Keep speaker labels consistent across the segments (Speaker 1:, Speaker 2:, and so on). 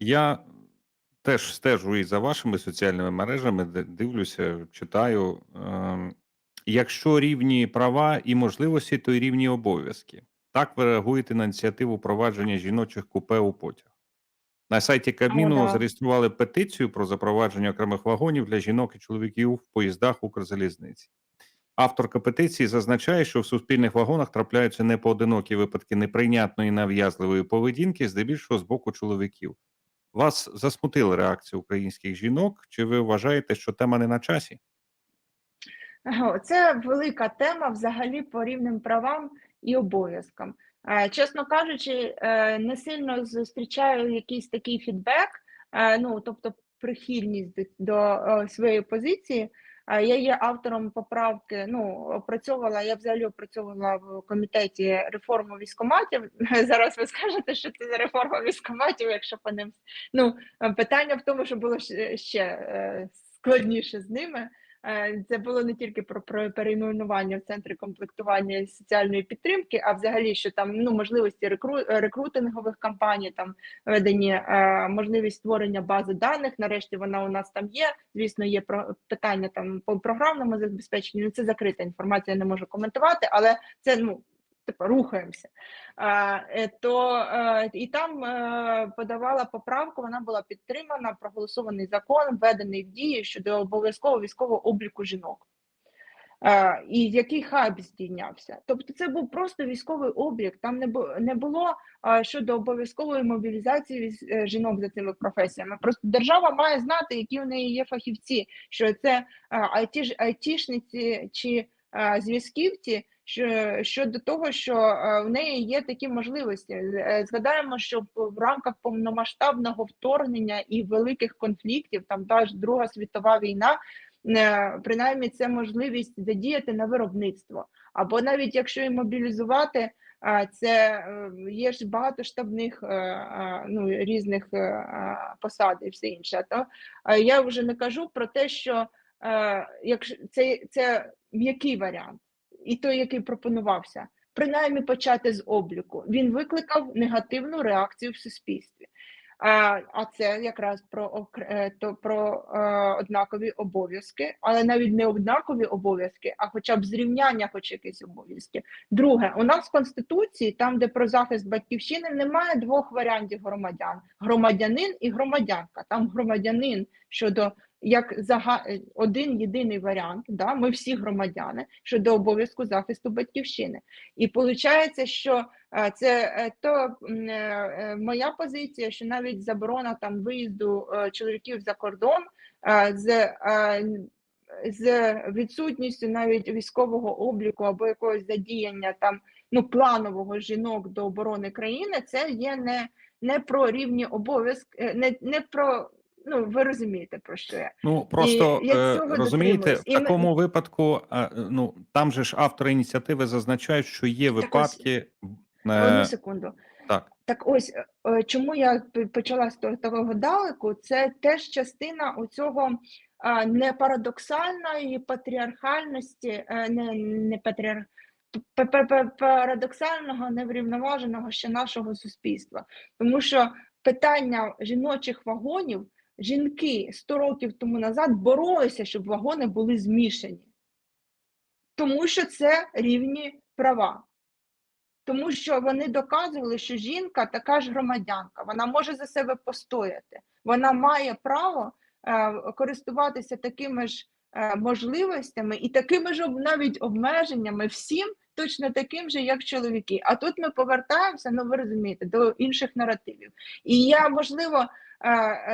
Speaker 1: Я теж стежу і за вашими соціальними мережами, дивлюся, читаю. Ем, якщо рівні права і можливості, то й рівні обов'язки. Так ви реагуєте на ініціативу провадження жіночих купе у потяг. На сайті Кабміну
Speaker 2: да.
Speaker 1: зареєстрували петицію про запровадження окремих вагонів для жінок і чоловіків в поїздах Укрзалізниці. Авторка петиції зазначає, що в суспільних вагонах трапляються непоодинокі випадки неприйнятної нав'язливої поведінки, здебільшого з боку чоловіків. Вас засмутила реакція українських жінок? Чи ви вважаєте, що тема не на часі?
Speaker 2: Це велика тема взагалі по рівним правам і обов'язкам. Е, Чесно кажучи, е, не сильно зустрічаю якийсь такий фідбек, е, ну тобто прихильність до, своєї позиції. Я є автором поправки. Ну опрацьовувала. Я взагалі опрацьовувала в комітеті реформу військоматів. Зараз ви скажете, що це за реформа військоматів, якщо по ним ну питання в тому, що було ще, ще е, складніше з ними. Е, Це було не тільки про, про перейменування в центрі комплектування і соціальної підтримки, а взагалі, що там ну можливості рекру, рекрутингових кампаній, там ведені е, можливість створення бази даних. Нарешті вона у нас там є. Звісно, є про питання там по програмному забезпеченню. Ну, Це закрита інформація, я не можу коментувати, але це ну. Типу, рухаємося. Е, то і там е, подавала поправку, вона була підтримана, проголосований закон, введений в дію щодо обов'язкового військового обліку жінок. Е, і який хайп здійнявся. Тобто це був просто військовий облік, там не, бу- не було е, щодо обов'язкової мобілізації е, жінок за цими професіями. Просто держава має знати, які в неї є фахівці, що це е, айті, айтішниці чи е, зв'язківці, щодо того, що е, в неї є такі можливості. Е, Згадаємо, що в- рамках повномасштабного вторгнення і великих конфліктів, там та ж Друга світова війна, е, принаймні це можливість задіяти на виробництво. Або навіть якщо і мобілізувати, це є ж багато штабних ну, різних посад і все інше. То я вже не кажу про те, що якщо це, це м'який варіант, і той, який пропонувався, принаймні почати з обліку. Він викликав негативну реакцію в суспільстві. А, а це якраз про е, то про е, однакові обов'язки, але навіть не однакові обов'язки, а хоча б зрівняння, хоч якісь обов'язки. Друге, у нас в конституції, там де про захист батьківщини, немає двох варіантів громадян: громадянин і громадянка. Там громадянин щодо як один єдиний варіант. Да, ми всі громадяни щодо обов'язку захисту батьківщини. І виходить, що е, це е, то е, моя позиція, що навіть заборона там виїзду чоловіків за кордон з, з відсутністю навіть військового обліку або якогось задіяння там ну планового жінок до оборони країни, це є не, не про рівні обов'язки, не, не про ну ви розумієте про що я.
Speaker 1: Ну просто
Speaker 2: я
Speaker 1: е,
Speaker 2: цього
Speaker 1: розумієте, в
Speaker 2: дотримуюсь. І
Speaker 1: такому випадку, е, ну там же ж автори ініціативи зазначають, що є
Speaker 2: Так ось,
Speaker 1: випадки.
Speaker 2: Одну
Speaker 1: Е,
Speaker 2: секунду.
Speaker 1: так,
Speaker 2: Так ось чому я почала з того далеку, це теж частина оцього а, не парадоксальної патріархальності, не, не патріар... п- п- п- парадоксального неврівноваженого ще нашого суспільства. Тому що питання жіночих вагонів, жінки 100 років тому назад боролися, щоб вагони були змішані, тому що це рівні права. Тому що вони доказували, що жінка така ж громадянка, вона може за себе постояти, вона має право е, користуватися такими ж е, можливостями і такими ж навіть обмеженнями всім, точно таким же, як чоловіки. А тут ми повертаємося, ну ви розумієте, до інших наративів. І я, можливо,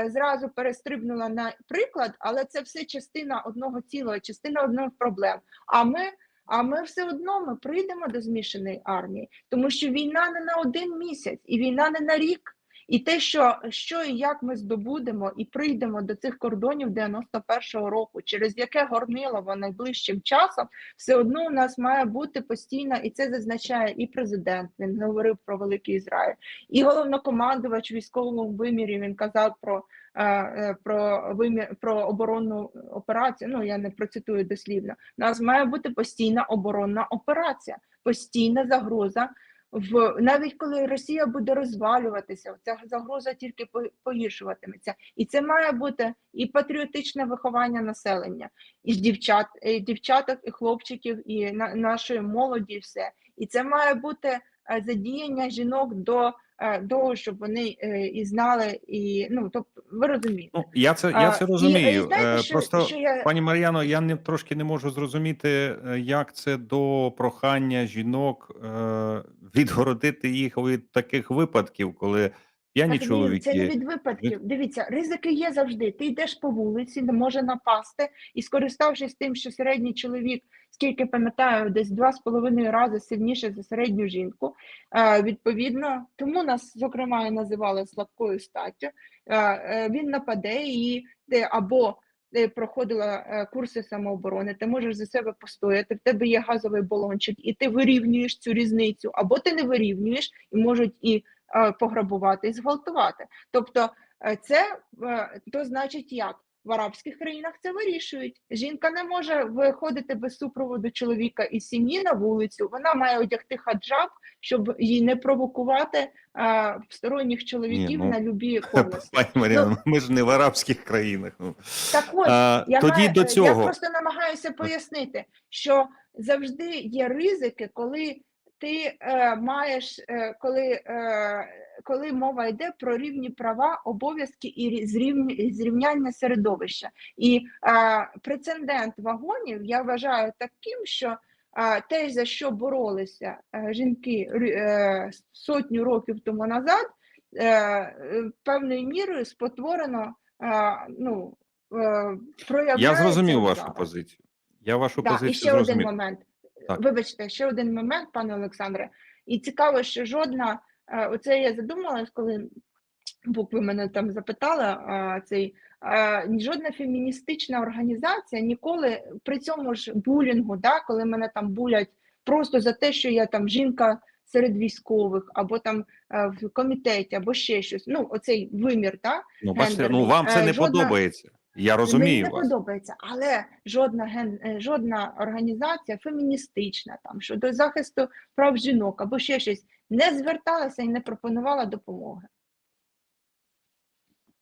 Speaker 2: зразу перестрибнула на приклад, але це все частина одного цілого, частина одних проблем. А ми а ми все одно ми прийдемо до змішаної армії, тому що війна не на один місяць, і війна не на рік. І те, що, що і як ми здобудемо і прийдемо до цих кордонів 91-го року, через яке горнилово найближчим часом, все одно у нас має бути постійна, і це зазначає і президент. Він говорив про великий Ізраїль, і головнокомандувач військовому вимірі. Він казав про е, е, про вимір про оборонну операцію. Ну я не процитую дослівно. У нас має бути постійна оборонна операція, постійна загроза в навіть коли Росія буде розвалюватися, ця загроза тільки погіршуватиметься, і це має бути і патріотичне виховання населення, і дівчат, і дівчаток, і хлопчиків, і на, нашої молоді, і все. І це має бути е, задіяння жінок до е, того, щоб вони е, і знали, і ну тобто, ви розумієте.
Speaker 1: Ну, я це, я це розумію.
Speaker 2: І, знаєте,
Speaker 1: Е,
Speaker 2: що,
Speaker 1: Просто,
Speaker 2: що я
Speaker 1: пані Мар'яно, я не трошки не можу зрозуміти, е, як це до прохання жінок е, відгородити їх від таких випадків, коли п'яні
Speaker 2: Так, ні, це не
Speaker 1: чоловіки.
Speaker 2: від випадків. Дивіться, ризики є завжди. Ти йдеш по вулиці, не може напасти, і скориставшись тим, що середній чоловік, скільки пам'ятаю, десь два з половиною рази сильніше за середню жінку. е, Відповідно, тому нас, зокрема, і називали слабкою статтю. е, е, Він нападе і ти або проходила курси самооборони, ти можеш за себе постояти, в тебе є газовий балончик, і ти вирівнюєш цю різницю, або ти не вирівнюєш і можуть і пограбувати і зґвалтувати. Тобто, е, це е, то значить як? В арабських країнах це вирішують. Жінка не може виходити без супроводу чоловіка із сім'ї на вулицю. Вона має одягти хаджаб, щоб їй не провокувати е, сторонніх чоловіків
Speaker 1: ну,
Speaker 2: на любі.
Speaker 1: Пані Мар'яно, ми ж не в арабських країнах. Ну.
Speaker 2: Так от,
Speaker 1: А,
Speaker 2: я
Speaker 1: тоді
Speaker 2: маю-
Speaker 1: до
Speaker 2: Я просто намагаюся пояснити, що завжди є ризики, коли ти е, маєш, е, коли, е, коли мова йде про рівні права, обов'язки і рі- зрівні- зрівняння середовища. І е, прецедент вагонів я вважаю таким, що е, те, за що боролися е, жінки е, сотню років тому назад, е, певною мірою спотворено. е, ну, е,
Speaker 1: Я зрозумів вашу
Speaker 2: зараз.
Speaker 1: позицію. Я вашу
Speaker 2: Да, і
Speaker 1: позицію
Speaker 2: ще один момент.
Speaker 1: Так.
Speaker 2: Вибачте, ще один момент, пане Олександре. І цікаво, що жодна, е, оце я задумалась, коли ви мене там запитали, цей жодна феміністична організація ніколи при цьому ж булінгу, да, коли мене там булять просто за те, що я там жінка серед військових, або там е, в комітеті, або ще щось. Ну, оцей вимір, да,
Speaker 1: Ну, бачите, ну вам це
Speaker 2: Е,
Speaker 1: не
Speaker 2: жодна-
Speaker 1: подобається. Я
Speaker 2: Мені
Speaker 1: розумію
Speaker 2: не подобається, але жодна ген, е, жодна організація феміністична, там щодо захисту прав жінок або ще щось не зверталася і не пропонувала допомоги.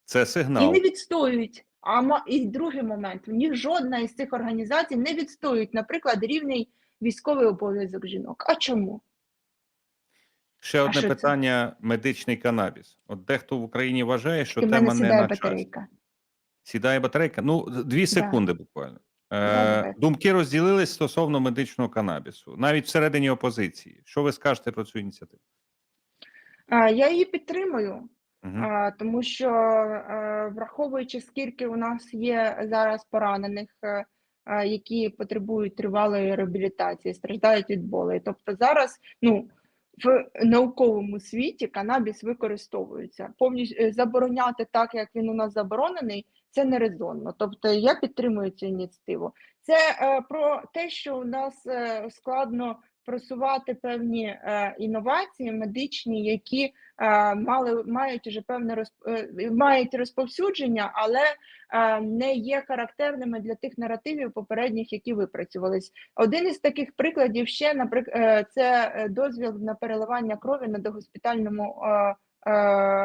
Speaker 1: Це сигнал.
Speaker 2: І не відстоюють. А і другий момент: ні жодна із цих організацій не відстоюють, наприклад, рівний військовий обов'язок жінок. А чому?
Speaker 1: Ще одне
Speaker 2: це?
Speaker 1: питання: медичний канабіс. От дехто в Україні вважає, що
Speaker 2: І
Speaker 1: тема не на часі. Сідає батарейка. Ну, дві секунди буквально. Е, думки розділились стосовно медичного канабісу, навіть всередині опозиції. Що ви скажете про цю ініціативу?
Speaker 2: Я її підтримую.
Speaker 1: Угу.
Speaker 2: Тому що е, враховуючи, скільки у нас є зараз поранених, е, е, які потребують тривалої реабілітації, страждають від болей. Тобто зараз ну, в науковому світі канабіс використовується. Повністю забороняти так, як він у нас заборонений, це не резонно. Тобто я підтримую цю ініціативу. Це е, про те, що у нас е, складно просувати певні е, інновації медичні, які е, мали мають уже певне розп... е, мають розповсюдження, але е, не є характерними для тих наративів попередніх, які випрацювались. Один із таких прикладів ще наприклад, це е, дозвіл на переливання крові на догоспітальному е, е,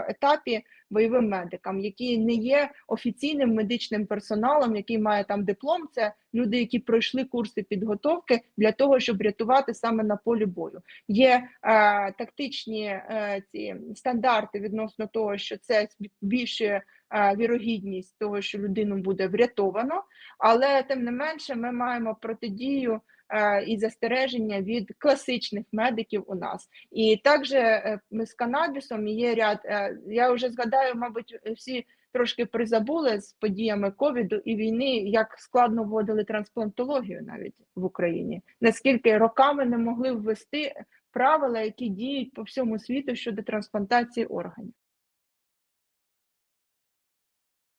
Speaker 2: етапі бойовим медикам, які не є офіційним медичним персоналом, який має там диплом. Це люди, які пройшли курси підготовки для того, щоб рятувати саме на полі бою. Є е, тактичні е, ці стандарти відносно того, що це збільшує е, вірогідність того, що людину буде врятовано, але тим не менше ми маємо протидію е, і застереження від класичних медиків у нас. І також е, з канабісом є ряд. е, Я вже згадаю, мабуть, всі трошки призабули з подіями ковіду і війни, як складно вводили трансплантологію навіть в Україні. Наскільки роками не могли ввести правила, які діють по всьому світу щодо трансплантації органів.